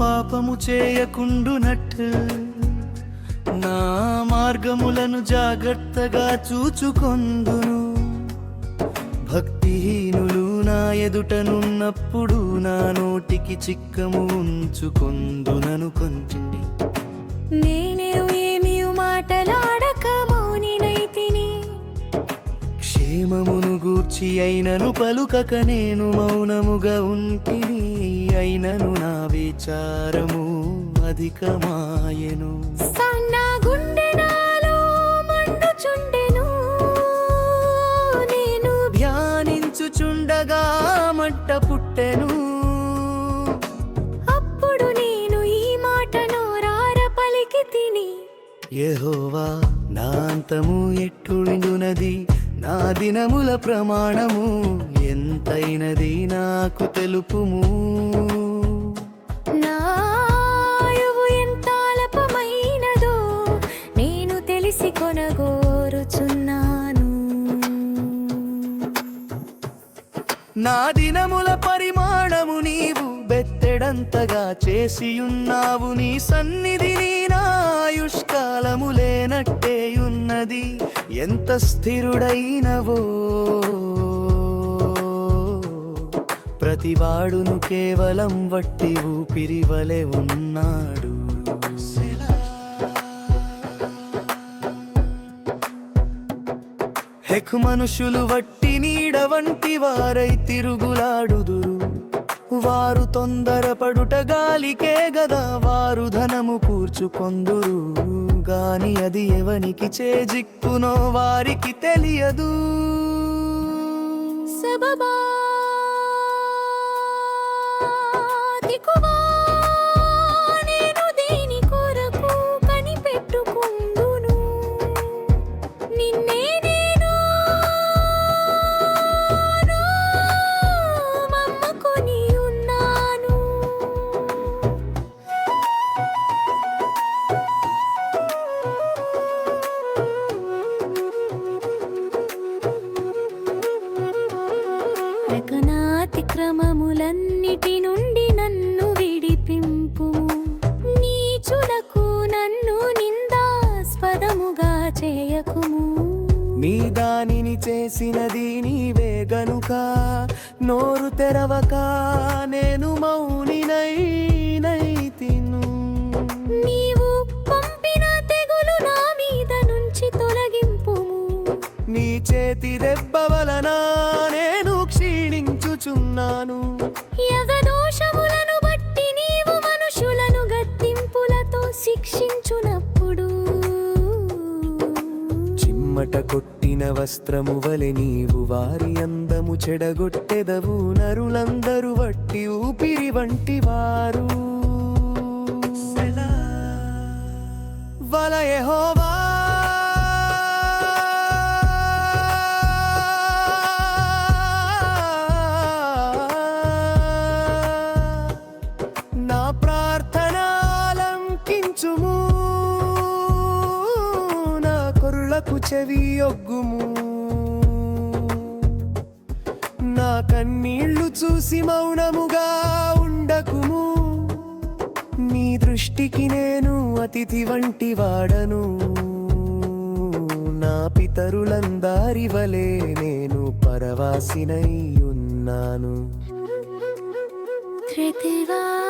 పాపము చేయకుండునట్టు. నా మార్గములను జాగ్రత్తగా చూచుకొందును. భక్తిహీనులు నా ఎదుటనున్నప్పుడు నా నోటికి చిక్కము ఉంచుకొందునను కొంచెండి నేనే ఏమి గూర్చి అయినను పలుకక నేను మౌనముగా ఉంటిని అయినను నా విచారము అధికమాయెను. సన్న గుండె నాలో మండుచుండెను నేను ధ్యానించుచుండగా మంట పుట్టెను. అప్పుడు నేను ఈ మాట నోరార పలికి తిని యెహోవా నా అంతము ఎట్టుడిండునది నా దినముల ప్రమాణము ఎంతైనది నాకు తెలుపుము. ఎంత అల్పమైనదో నేను తెలిసి కొనగోరుచున్నాను. నా దినముల బెత్తెడంతగా చేసియున్నావు నీ సన్నిధిని నాయుష్కాలములేనట్టేయున్నది. ఎంత స్థిరుడైనవో. ప్రతివాడును కేవలం వట్టి ఊపిరి వలె ఉన్నాడు. హెక్ మనుషులు వట్టి నీడ వంటి వారై తిరుగులాడుదురు. వారు తొందర పడుట గాలికే గదా వారు ధనము కూర్చుకొందురు. గాని అది ఎవనికి చేజిక్కునో వారికి తెలియదు. సబబా క్రమములన్నిటి నుండి నన్ను విడిపింపు. నీచులకు నన్ను నిందాస్పదముగా చేయకుము. నీ దానిని చేసినది నీవే గనుక. నోరు తెరవక నేను మౌనినై నైతిను నీవు పంపిన తెగులు నా మీద నుంచి తొలగింపుము. నీ చేతి దెబ్బ వలన నేను యగదోషములను బట్టి నీవు మనుషులను శిక్షించునప్పుడు. చిమ్మట కొట్టిన వస్త్రము వలె నీవు వారి అందము చెడగొట్టెదవు. నరులందరూ వట్టి ఊపిరి వంటి వారు. వలయహోవా చెవి ఒగ్గుము. నా కన్నీళ్ళు చూసి మౌనముగా ఉండకుము. నీ దృష్టికి నేను అతిథి వంటి వాడను. నా పితరులందారివలే నేను పరవాసినై ఉన్నాను. త్రితివా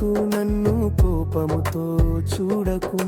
తెప్పరిల్లునట్టు నన్ను కోపముతో చూడకు